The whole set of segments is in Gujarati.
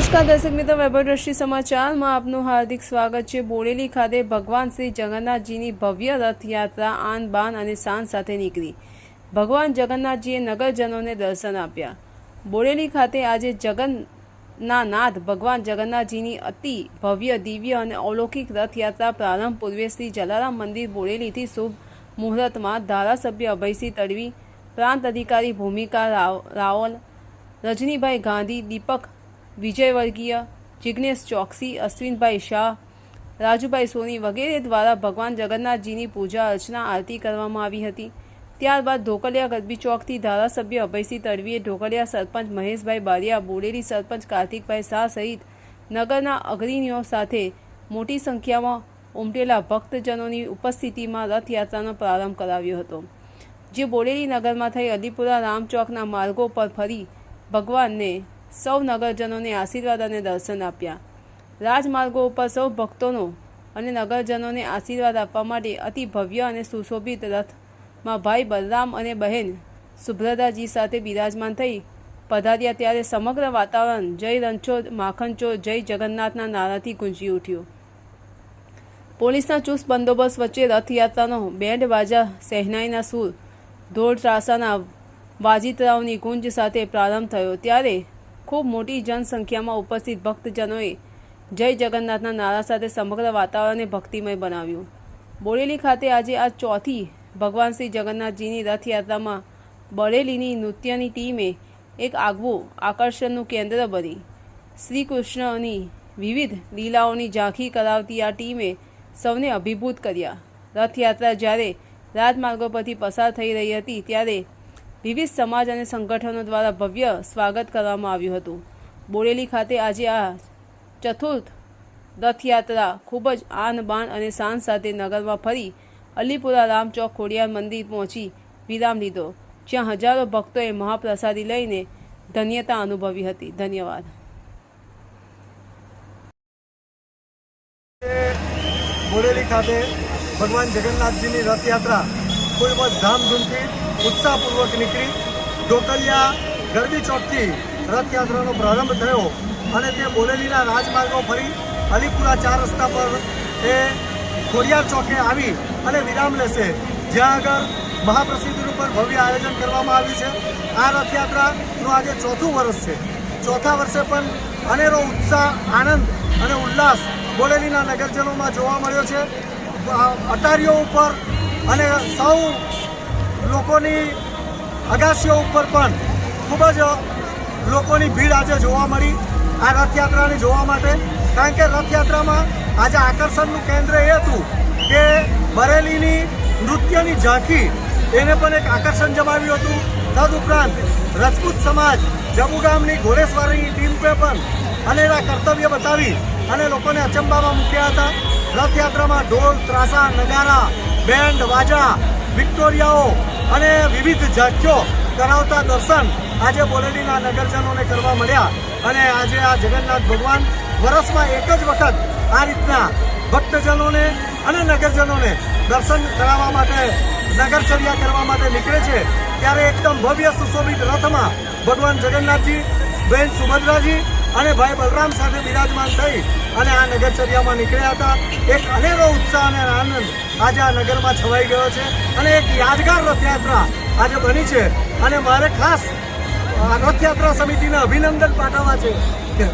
નમસ્કાર, દર્શક મિત્રો વૈભવ દ્રષ્ટિ સમાચારમાં આપનું હાર્દિક સ્વાગત છે. બોડેલી ખાતે ભગવાન શ્રી જગન્નાથજીની ભવ્ય રથયાત્રા આન બાન અને શાન સાથે નીકળી. ભગવાન જગન્નાથજીએ નગરજનોને દર્શન આપ્યા. બોડેલી ખાતે આજે જગન્ના નાથ ભગવાન જગન્નાથજીની અતિ ભવ્ય, દિવ્ય અને અલૌકિક રથયાત્રા પ્રારંભ પૂર્વે શ્રી જલારામ મંદિર બોડેલીથી શુભ મુહૂર્તમાં ધારાસભ્ય અભયસિંહ તડવી, પ્રાંત અધિકારી ભૂમિકા રાવ, રાવલ, રજનીભાઈ ગાંધી, દીપક વિજયવર્ગીય જિગ્નેશ ચોકસી, અશ્વિનભાઈ શાહ, રાજુભાઈ સોની વગેરે દ્વારા ભગવાન જગન્નાથજીની પૂજા અર્ચના આરતી કરવામાં આવી હતી. ત્યારબાદ ઢોકલિયા ગરબી ચોકથી ધારાસભ્ય અભયસિંહ તડવીએ ઢોકલિયા સરપંચ મહેશભાઈ બારિયા, બોડેલી સરપંચ કાર્તિકભાઈ શાહ સહિત નગરના અગ્રણીઓ સાથે મોટી સંખ્યામાં ઉમટેલા ભક્તજનોની ઉપસ્થિતિમાં રથયાત્રાનો પ્રારંભ કરાવ્યો હતો, જે બોડેલી નગરમાં થઈ અલીપુરા રામચોકના માર્ગો પર ફરી ભગવાનને સૌ નગરજનોને આશીર્વાદ અને દર્શન આપ્યા. રાજમાર્ગો ઉપર સૌ ભક્તોનો અને નગરજનોને આશીર્વાદ આપવા માટે અતિ ભવ્ય અને સુશોભિત રથમાં ભાઈ બલરામ અને બહેન સુભ્રદાજી સાથે બિરાજમાન થઈ પધાર્યા ત્યારે સમગ્ર વાતાવરણ જય રણછોડ માખણચોર જય જગન્નાથના નારાથી ગુંજી ઉઠ્યું. પોલીસના ચુસ્ત બંદોબસ્ત વચ્ચે રથયાત્રાનો બેન્ડ બાજા શહેનાઈના સૂર ઢોળ ત્રાસાના વાજીતરાવની ગુંજ સાથે પ્રારંભ થયો. ત્યારે ખૂબ મોટી જનસંખ્યામાં ઉપસ્થિત ભક્તજનોએ જય જગન્નાથના નારા સાથે સમગ્ર વાતાવરણને ભક્તિમય બનાવ્યું. બોડેલી ખાતે આજે આ ચોથી ભગવાન શ્રી જગન્નાથજીની રથયાત્રામાં બરેલીની નૃત્યની ટીમે એક આગવું આકર્ષણનું કેન્દ્ર બની. શ્રી કૃષ્ણની વિવિધ લીલાઓની ઝાંખી કરાવતી આ ટીમે સૌને અભિભૂત કર્યા. રથયાત્રા જ્યારે રાજમાર્ગો પરથી પસાર થઈ રહી હતી, ત્યારે વિવિધ સમાજ અને સંગઠનો દ્વારા ભવ્ય સ્વાગત કરવામાં આવ્યું હતું. બોરેલી ખાતે આજે આ ચતુર્થ રથયાત્રા ખૂબ જ આન બાણ અને શાન સાથે નગરમાં ફરી અલીપુરા રામચોક ખોડિયાર મંદિર પહોંચી વિરામ લીધો, જ્યાં હજારો ભક્તોએ મહાપ્રસાદી લઈને ધન્યતા અનુભવી હતી. ધન્યવાદ. બોરેલી ખાતે ભગવાન જગન્નાથજીની રથયાત્રા ખૂબ જ ધામધૂમથી ઉત્સાહપૂર્વક નીકળી ઢોકલિયા ગરબી ચોકથી રથયાત્રાનો પ્રારંભ થયો અને તે બોલેલીના રાજમાર્ગો ફરી અલીપુરા ચાર રસ્તા પર એ ખોડિયાર ચોકે આવી અને વિરામ લેશે. જ્યાં આગળ મહાપ્રસિદ્ધિનું ઉપર ભવ્ય આયોજન કરવામાં આવ્યું છે. આ રથયાત્રાનું આજે ચોથું વર્ષ છે. ચોથા વર્ષે પણ અનેરો ઉત્સાહ, આનંદ અને ઉલ્લાસ બોલેલીના નગરજનોમાં જોવા મળ્યો છે. અટારીઓ ઉપર અને સૌ લોકોની અગાસીઓ ઉપર પણ ખૂબ જ લોકોની ભીડ આજે જોવા મળી આ રથયાત્રાને જોવા માટે. કારણ કે રથયાત્રામાં આજે આકર્ષણનું કેન્દ્ર એ હતું કે બરેલીની નૃત્યની ઝાંખી એને પણ એક આકર્ષણ જમાવ્યું હતું. તદુપરાંત રજપૂત સમાજ જબુ ગામની ઘોડેસવારીની ટીમને પણ અનેરા કર્તવ્ય બતાવી અને લોકોને અચંબામાં મૂક્યા હતા. રથયાત્રામાં ઢોલ, ત્રાસા, નગારા, બેન્ડ, વાજા વિક્ટોરિયાઓ અને વિવિધ ઝાંખીઓ કરાવતા દર્શન આજે બોરેલીના નગરજનોને કરવા મળ્યા અને આજે આ જગન્નાથ ભગવાન વર્ષમાં એક જ વખત આ રીતના ભક્તજનોને અને નગરજનોને દર્શન કરાવવા માટે, નગરચર્યા કરવા માટે નીકળે છે. ત્યારે એકદમ ભવ્ય સુશોભિત રથમાં ભગવાન જગન્નાથજી, બેન સુભદ્રાજી અને ભાઈ બલરામ સાથે બિરાજમાન થઈ અને આ નગરચર્યામાં નીકળ્યા હતા. એક અનેરો ઉત્સાહ અને આનંદ આજે આ નગરમાં છવાઈ ગયો છે અને એક યાદગાર રથયાત્રા આજે બની છે. અને મારે ખાસ રથયાત્રા સમિતિને અભિનંદન પાઠવવા છે કે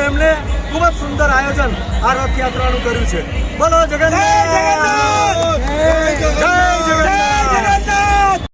એમણે ખૂબ જ સુંદર આયોજન આ રથયાત્રાનું કર્યું છે. બોલો જગન્નાથ! જય જગન્નાથ!